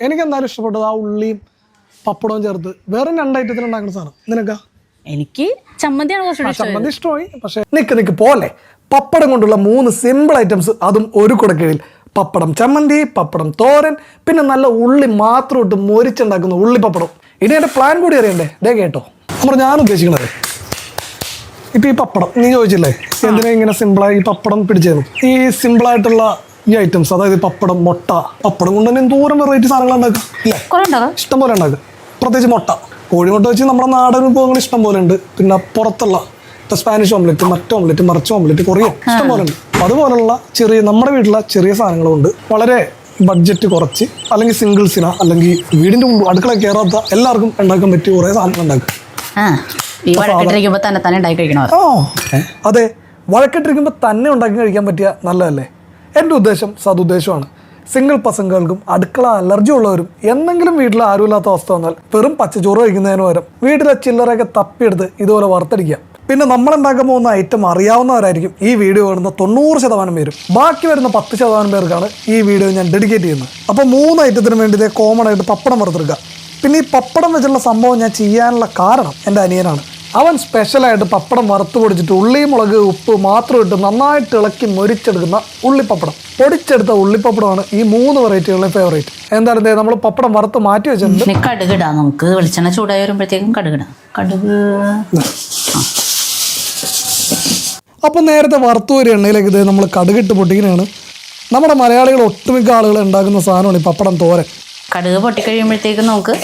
എനിക്ക് എന്തായാലും ഇഷ്ടപ്പെട്ടത് ആ ഉള്ളിയും പപ്പടവും ചേർത്ത് വേറെ രണ്ട് ഐറ്റത്തിൽ ഉണ്ടാക്കുന്ന സാധനം. നിനക്കാ? എനിക്ക് ചമ്മന്തിയാണ് കുറച്ചുകൂടി ചമ്മന്തി ഇഷ്ടമായി പക്ഷെ നിക്ക് നിക്ക് പോലെ പപ്പടം കൊണ്ടുള്ള മൂന്ന് സിമ്പിൾ ഐറ്റംസ് അതും ഒരു കുടക്കീഴിൽ. പപ്പടം ചമ്മന്തി പപ്പടം തോരൻ പിന്നെ നല്ല ഉള്ളി മാത്രം ഇട്ട് മൊരിച്ചുണ്ടാക്കുന്ന ഉള്ളി പപ്പടം. ഇനി എന്റെ പ്ലാൻ കൂടി അറിയണ്ടേ? ദേ കേട്ടോ. നമ്മുടെ ഞാൻ ഉദ്ദേശിക്കുന്നത് ഇപ്പം ഈ പപ്പടം നീ ചോദിച്ചില്ലേ? എന്തിനാ ഇങ്ങനെ സിമ്പിളായി ഈ പപ്പടം പിടിച്ചേരും ഈ സിമ്പിളായിട്ടുള്ള ഈ ഐറ്റംസ് അതായത് പപ്പടം മുട്ട പപ്പടം കൊണ്ട് തന്നെ എന്തോരം വെറൈറ്റി സാധനങ്ങൾ ഉണ്ടാക്കാം അല്ലേ? ഇഷ്ടം പോലെ ഉണ്ടാക്കും പ്രത്യേകിച്ച് മുട്ട. കോഴിമുട്ട വെച്ച് നമ്മുടെ നാടൻ വിഭവങ്ങൾ ഇഷ്ടം പോലെ ഉണ്ട്. പിന്നെ പുറത്തുള്ള ഇപ്പൊ സ്പാനിഷ് ഓംലെറ്റ് മറ്റ ഓംലെറ്റ് മറിച്ച ഓംലെറ്റ് കുറേ ഇഷ്ടം പോലെ ഉണ്ട്. അതുപോലുള്ള ചെറിയ നമ്മുടെ വീട്ടിലെ ചെറിയ സാധനങ്ങളുണ്ട് വളരെ ബഡ്ജറ്റ് കുറച്ച് അല്ലെങ്കിൽ സിംഗിൾസിന അല്ലെങ്കിൽ വീടിന്റെ മുമ്പ് അടുക്കള കയറാത്ത എല്ലാവർക്കും ഉണ്ടാക്കാൻ പറ്റിയ കുറേ സാധനങ്ങൾ ഉണ്ടാക്കും അതെ. വഴക്കിട്ടിരിക്കുമ്പോൾ തന്നെ ഉണ്ടാക്കി കഴിക്കാൻ പറ്റിയ നല്ലതല്ലേ? എന്റെ ഉദ്ദേശം സതുദ്ദേശമാണ് സിംഗിൾ പസങ്ങൾക്കും അടുക്കള അലർജി ഉള്ളവരും എന്തെങ്കിലും വീട്ടിൽ ആരുമില്ലാത്ത അവസ്ഥ വന്നാൽ വെറും പച്ചച്ചോറ് കഴിക്കുന്നതിന് പകരം വീട്ടിലെ ചില്ലറയൊക്കെ തപ്പിയെടുത്ത് ഇതുപോലെ വറുത്തടിക്കാം പിന്നെ നമ്മൾ ഉണ്ടാക്കാൻ പോകുന്ന ഐറ്റം അറിയാവുന്നവരായിരിക്കും ഈ വീഡിയോ കാണുന്ന തൊണ്ണൂറ് ശതമാനം പേരും. ബാക്കി വരുന്ന പത്ത് ശതമാനം പേർക്കാണ് ഈ വീഡിയോ ഞാൻ ഡെഡിക്കേറ്റ് ചെയ്യുന്നത്. അപ്പോൾ മൂന്ന് ഐറ്റത്തിന് വേണ്ടി ഇതേ കോമൺ ആയിട്ട് പപ്പടം വറുത്തെടുക്കുക. പിന്നെ ഈ പപ്പടം വെച്ചുള്ള സംഭവം ഞാൻ ചെയ്യാനുള്ള കാരണം എന്റെ അനിയനാണ്. അവൻ സ്പെഷ്യലായിട്ട് പപ്പടം വറുത്ത് പൊടിച്ചിട്ട് ഉള്ളി മുളക് ഉപ്പ് മാത്രം ഇട്ട് നന്നായിട്ട് ഇളക്കി മൊരിച്ചെടുക്കുന്ന ഉള്ളിപ്പപ്പടം. പൊടിച്ചെടുത്ത ഉള്ളിപ്പപ്പടമാണ് ഈ മൂന്ന് വെറൈറ്റികളുടെ ഫേവറേറ്റ് എന്തായാലും നമ്മൾ പപ്പടം വറുത്ത് മാറ്റി വെച്ചിട്ടുണ്ട്. കടുകിടാം നമുക്ക്. വെളിച്ചെണ്ണ ചൂടായി വരുമ്പോഴത്തേക്കും കടുകിടാം. കടുക്. അപ്പോൾ നേരത്തെ വറുത്ത് വരെ എണ്ണയിലേക്ക് ഇത് നമ്മൾ കടുകിട്ട് പൊട്ടിക്കുന്നതാണ്. നമ്മുടെ മലയാളികൾ ഒട്ടുമിക്ക ആളുകൾ ഉണ്ടാക്കുന്ന സാധനമാണ് ഈ പപ്പടം തോരൻ. കടുക് പൊട്ടിക്കഴിയുമ്പോഴത്തേക്കും നമുക്ക്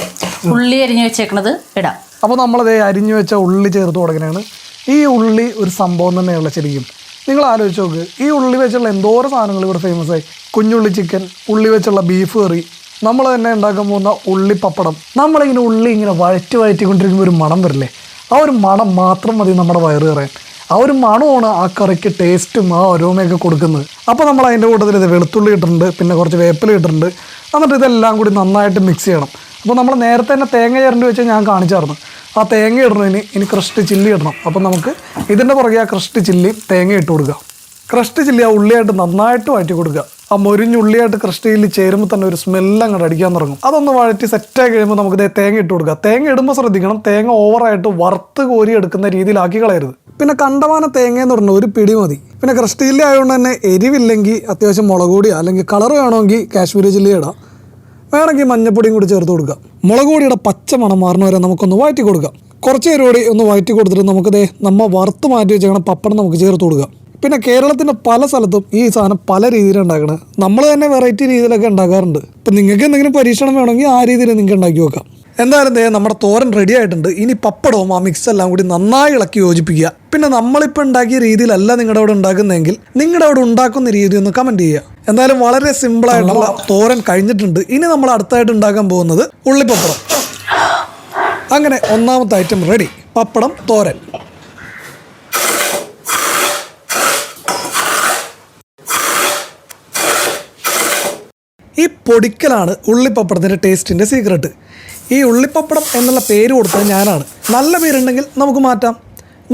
ഉള്ളി അരിഞ്ഞു വെച്ചേക്കണത് ഇടാം. അപ്പോൾ നമ്മളത് അരിഞ്ഞു വെച്ച ഉള്ളി ചേർത്ത് കൊടുക്കുന്നതാണ്. ഈ ഉള്ളി ഒരു സംഭവം തന്നെയുള്ള ശരിക്കും. നിങ്ങൾ ആലോചിച്ച് നോക്ക് ഈ ഉള്ളി വെച്ചുള്ള എന്തോരം സാധനങ്ങൾ ഇവിടെ ഫേമസ് ആയി. കുഞ്ഞുള്ളി ചിക്കൻ ഉള്ളി വെച്ചുള്ള ബീഫ് കറി നമ്മൾ തന്നെ ഉണ്ടാക്കാൻ പോകുന്ന ഉള്ളി പപ്പടം. നമ്മളിങ്ങനെ ഉള്ളി ഇങ്ങനെ വഴറ്റി വഴറ്റിക്കൊണ്ടിരിക്കുമ്പോൾ ഒരു മണം വരില്ലേ? ആ ഒരു മണം മാത്രം മതി നമ്മുടെ വയറ് കയറാൻ ആ ഒരു മണമാണ് ആ കറിക്ക് ടേസ്റ്റും ആ ഓരോമയൊക്കെ കൊടുക്കുന്നത്. അപ്പോൾ നമ്മൾ അതിന്റെ കൂട്ടത്തിൽ ഇത് വെളുത്തുള്ളി ഇട്ടിട്ടുണ്ട് പിന്നെ കുറച്ച് വേപ്പില ഇട്ടിട്ടുണ്ട്. എന്നിട്ട് ഇതെല്ലാം കൂടി നന്നായിട്ട് മിക്സ് ചെയ്യണം. അപ്പോൾ നമ്മൾ നേരത്തെ തന്നെ തേങ്ങ ചേരേണ്ടി വെച്ചാൽ ഞാൻ കാണിച്ചായിരുന്നു. ആ തേങ്ങ ഇടണതിന് ഇനി ക്രസ്റ്റ് ചില്ലി ഇടണം. അപ്പം നമുക്ക് ഇതിന്റെ പുറകെ ആ ക്രസ്റ്റ് ചില്ലി തേങ്ങ ഇട്ട് കൊടുക്കുക ക്രസ്റ്റ് ചില്ലി ആ ഉള്ളിയായിട്ട് നന്നായിട്ട് വഴറ്റി കൊടുക്കുക. ആ മൊരിഞ്ഞുള്ളിയായിട്ട് ക്രഷ്ഡ് ചില്ലി ചേരുമ്പോൾ തന്നെ ഒരു സ്മെല്ല് അങ്ങോട്ട് അടിക്കാൻ തുടങ്ങും. അതൊന്ന് വഴറ്റി സെറ്റായി കഴിയുമ്പോൾ നമുക്ക് തേങ്ങ ഇട്ട് കൊടുക്കുക തേങ്ങ ഇടുമ്പോൾ ശ്രദ്ധിക്കണം തേങ്ങ ഓവറായിട്ട് വറുത്ത് കോരി എടുക്കുന്ന രീതിയിലാക്കി കളയരുത്. പിന്നെ കണ്ടമാന തേങ്ങ എന്ന് പറഞ്ഞാൽ ഒരു പിടി മതി. പിന്നെ ക്രഷ്ഡ് ചില്ലി ആയതുകൊണ്ട് തന്നെ എരിവില്ലെങ്കിൽ അത്യാവശ്യം മുളക് അല്ലെങ്കിൽ കളർ വേണമെങ്കിൽ കാശ്മീരി ചില്ലി ഇടാം. വേണമെങ്കിൽ മഞ്ഞപ്പൊടിയും കൂടി ചേർത്ത് കൊടുക്കുക മുളക് പൊടിയുടെ പച്ച മണം മാറുന്ന വരെ നമുക്കൊന്ന് വഴറ്റി കൊടുക്കാം. കുറച്ച് നേരം കൂടി ഒന്ന് വഴറ്റി കൊടുത്തിട്ട് ദേ നമ്മ വറുത്ത് മാറ്റി വെച്ചേക്കണ പപ്പടം നമുക്ക് ചേർത്ത് കൊടുക്കുക പിന്നെ കേരളത്തിന്റെ പല സ്ഥലത്തും ഈ സാധനം പല രീതിയിലാണ് ഉണ്ടാക്കണത് നമ്മൾ തന്നെ വെറൈറ്റി രീതിയിലൊക്കെ ഉണ്ടാക്കാറുണ്ട്. ഇപ്പം നിങ്ങൾക്ക് എന്തെങ്കിലും പരീക്ഷണം വേണമെങ്കിൽ ആ രീതിയിൽ നിങ്ങൾക്ക് ഉണ്ടാക്കി വെക്കാം എന്തായാലും ദേ നമ്മുടെ തോരൻ റെഡി ആയിട്ടുണ്ട്. ഇനി പപ്പടവും ആ മിക്സ് എല്ലാം കൂടി നന്നായി ഇളക്കി യോജിപ്പിക്കുക. പിന്നെ നമ്മളിപ്പോൾ ഉണ്ടാക്കിയ രീതിയിലല്ല നിങ്ങളുടെ അവിടെ ഉണ്ടാക്കുന്നതെങ്കിൽ നിങ്ങളുടെ അവിടെ ഉണ്ടാക്കുന്ന രീതി ഒന്ന് കമന്റ് ചെയ്യുക. എന്തായാലും വളരെ സിമ്പിൾ ആയിട്ടുള്ള തോരൻ കഴിഞ്ഞിട്ടുണ്ട്. ഇനി നമ്മൾ അടുത്തായിട്ട് ഉണ്ടാക്കാൻ പോകുന്നത് ഉള്ളിപ്പപ്പടം. അങ്ങനെ ഒന്നാമത്തെ ഐറ്റം റെഡി പപ്പടം തോരൻ. ഈ പൊടിക്കലാണ് ഉള്ളിപ്പപ്പടത്തിന്റെ ടേസ്റ്റിന്റെ സീക്രട്ട് ഈ ഉള്ളിപ്പപ്പടം എന്നുള്ള പേര് കൊടുത്തത് ഞാനാണ്. നല്ല പേരുണ്ടെങ്കിൽ നമുക്ക് മാറ്റാം.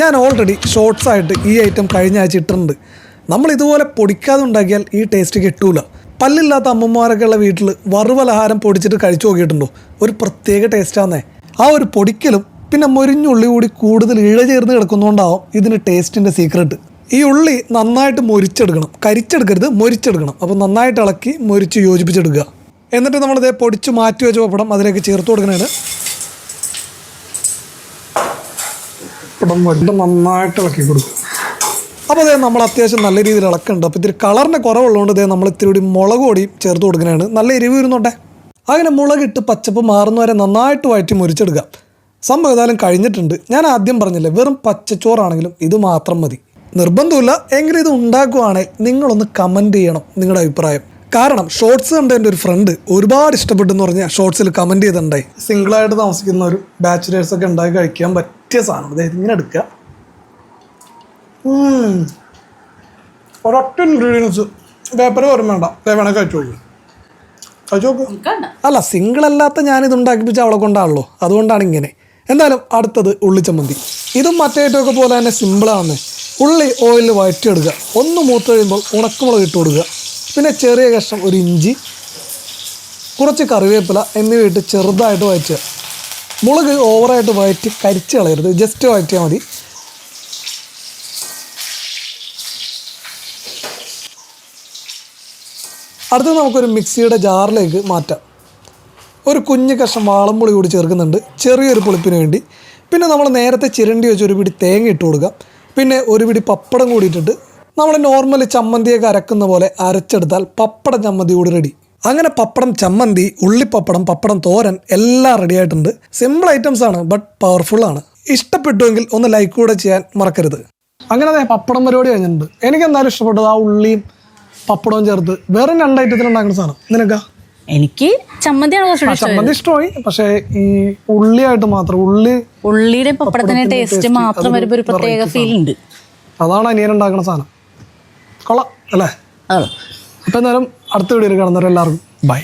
ഞാൻ ഓൾറെഡി ഷോർട്സ് ആയിട്ട് ഈ ഐറ്റം കഴിഞ്ഞ ആഴ്ച ഇട്ടിട്ടുണ്ട്. നമ്മൾ ഇതുപോലെ പൊടിക്കാതെ ഉണ്ടാക്കിയാൽ ഈ ടേസ്റ്റ് കിട്ടൂല. പല്ലില്ലാത്ത അമ്മമാരൊക്കെ ഉള്ള വീട്ടിൽ വറുവലഹാരം പൊടിച്ചിട്ട് കഴിച്ചു നോക്കിയിട്ടുണ്ടോ? ഒരു പ്രത്യേക ടേസ്റ്റാന്നേ ആ ഒരു പൊടിക്കലും പിന്നെ മുരിഞ്ഞുള്ളി കൂടി കൂടുതൽ ഇഴ ചേർന്ന് കിടക്കുന്നതുകൊണ്ടാവും ഇതിന് ടേസ്റ്റിന്റെ സീക്രട്ട് ഈ ഉള്ളി നന്നായിട്ട് മുരിച്ചെടുക്കണം. കരിച്ചെടുക്കരുത് മുരിച്ചെടുക്കണം. അപ്പോൾ നന്നായിട്ട് ഇളക്കി മുരിച്ച് യോജിപ്പിച്ചെടുക്കുക. എന്നിട്ട് നമ്മളിതേ പൊടിച്ച് മാറ്റി വെച്ച പപ്പടം അതിലേക്ക് ചേർത്ത് കൊടുക്കണേണ്. പപ്പടം വല്ല നന്നായിട്ട് ഇളക്കി കൊടുക്കും അപ്പോൾ അതേ നമ്മൾ അത്യാവശ്യം നല്ല രീതിയിൽ ഇളക്കുന്നുണ്ട്. അപ്പോൾ ഇത്തിരി കളറിന്റെ കുറവുള്ളതുകൊണ്ട് ഇതേ നമ്മൾ ഇത്തിരി കൂടി മുളക് കൂടി ചേർത്ത് കൊടുക്കുന്നതാണ്. നല്ല എരിവ് വരുന്നുണ്ടേ? അങ്ങനെ മുളകിട്ട് പച്ചപ്പ് മാറുന്നവരെ നന്നായിട്ട് വഴറ്റി മുരിച്ചെടുക്കുക. സംഭവം ഏതായാലും കഴിഞ്ഞിട്ടുണ്ട്. ഞാൻ ആദ്യം പറഞ്ഞില്ലേ വെറും പച്ചച്ചോറാണെങ്കിലും ഇത് മാത്രം മതി. നിർബന്ധമില്ല എങ്കിലും ഇത് ഉണ്ടാക്കുവാണെങ്കിൽ നിങ്ങളൊന്ന് കമന്റ് ചെയ്യണം നിങ്ങളുടെ അഭിപ്രായം. കാരണം ഷോർട്സ് കണ്ട എന്റെ ഒരു ഫ്രണ്ട് ഒരുപാട് ഇഷ്ടപ്പെട്ടെന്ന് പറഞ്ഞാൽ ഷോർട്സിൽ കമന്റ് ചെയ്തിട്ടുണ്ടായി. സിംഗിളായിട്ട് താമസിക്കുന്ന ഒരു ബാച്ചുലേഴ്സൊക്കെ ഉണ്ടാക്കി കഴിക്കാൻ പറ്റിയ സാധനം. അതായത് ഇങ്ങനെ എടുക്കുക. ഒരൊറ്റ ഇൻഗ്രീഡിയൻസ് പേപ്പർ വരും വേണ്ട. ദേ വേണേ കഴിച്ചോളൂ കഴിച്ചു നോക്കും. അല്ല സിംഗിൾ അല്ലാത്ത ഞാനിത് ഉണ്ടാക്കിപ്പിച്ച അവളെ കൊണ്ടാണല്ലോ. അതുകൊണ്ടാണ് ഇങ്ങനെ. എന്തായാലും അടുത്തത് ഉള്ളിച്ചമ്മന്തി ഇതും മറ്റേറ്റമൊക്കെ പോലെ തന്നെ സിമ്പിളാണ് ഉള്ളി ഓയിലിൽ വഴറ്റിയെടുക്കുക. ഒന്ന് മൂത്ത് കഴിയുമ്പോൾ ഉണക്കമുളക് ഇട്ട് കൊടുക്കുക. പിന്നെ ചെറിയ കഷ്ണം ഒരു ഇഞ്ചി കുറച്ച് കറിവേപ്പില എന്നിവ ഇട്ട് ചെറുതായിട്ട് വഴറ്റുക. മുളക് ഓവറായിട്ട് വഴറ്റി കരിച്ച് കളയരുത്. ജസ്റ്റ് വഴറ്റിയാൽ മതി. അടുത്തത് നമുക്കൊരു മിക്സിയുടെ ജാറിലേക്ക് മാറ്റാം. ഒരു കുഞ്ഞു കഷ്ണം വാളംപുളി കൂടി ചേർക്കുന്നുണ്ട്. ചെറിയൊരു പുളിപ്പിന് വേണ്ടി. പിന്നെ നമ്മൾ നേരത്തെ ചിരണ്ടി വെച്ച് ഒരു പിടി തേങ്ങ ഇട്ട് കൊടുക്കാം. പിന്നെ ഒരു പിടി പപ്പടം കൂടി ഇട്ടിട്ട് നമ്മൾ നോർമൽ ചമ്മന്തിയൊക്കെ അരക്കുന്ന പോലെ അരച്ചെടുത്താൽ പപ്പടം ചമ്മന്തി കൂടി റെഡി അങ്ങനെ പപ്പടം ചമ്മന്തി ഉള്ളിപ്പപ്പടം പപ്പടം തോരൻ എല്ലാം റെഡി ആയിട്ടുണ്ട്. സിമ്പിൾ ഐറ്റംസ് ആണ് ബട്ട് പവർഫുൾ ആണ്. ഇഷ്ടപ്പെട്ടുവെങ്കിൽ ഒന്ന് ലൈക്ക് കൂടെ ചെയ്യാൻ മറക്കരുത്. അങ്ങനെ ദേ പപ്പടം പരിപാടി കഴിഞ്ഞിട്ടുണ്ട്. എനിക്ക് എന്തായാലും ഇഷ്ടപ്പെട്ടത് ആ ഉള്ളിയും പപ്പടവും ചേർത്ത്. വേറെ രണ്ട് ഐറ്റത്തിൽ ഉണ്ടാക്കുന്ന സാധനം. നിനക്കാ? എനിക്ക് ചമ്മന്തിയാണ് കുറച്ചുകൂടി ചമ്മന്തി ഇഷ്ടമായി. പക്ഷേ ഈ ഉള്ളിയായിട്ട് മാത്രം ഉള്ളി ഉള്ളിയുടെ പപ്പടത്തിന്റെ ടേസ്റ്റ് മാത്രം വരുമ്പോൾ ഒരു പ്രത്യേക ഫീൽ ഉണ്ട്. അതാണ് അനിയൻ ഉണ്ടാക്കുന്ന സാധനം. കൊള്ളാം അല്ലേ? അപ്പോൾ എന്തായാലും അടുത്ത വീഡിയോയിൽ കാണുന്നവരെല്ലാവർക്കും ബൈ.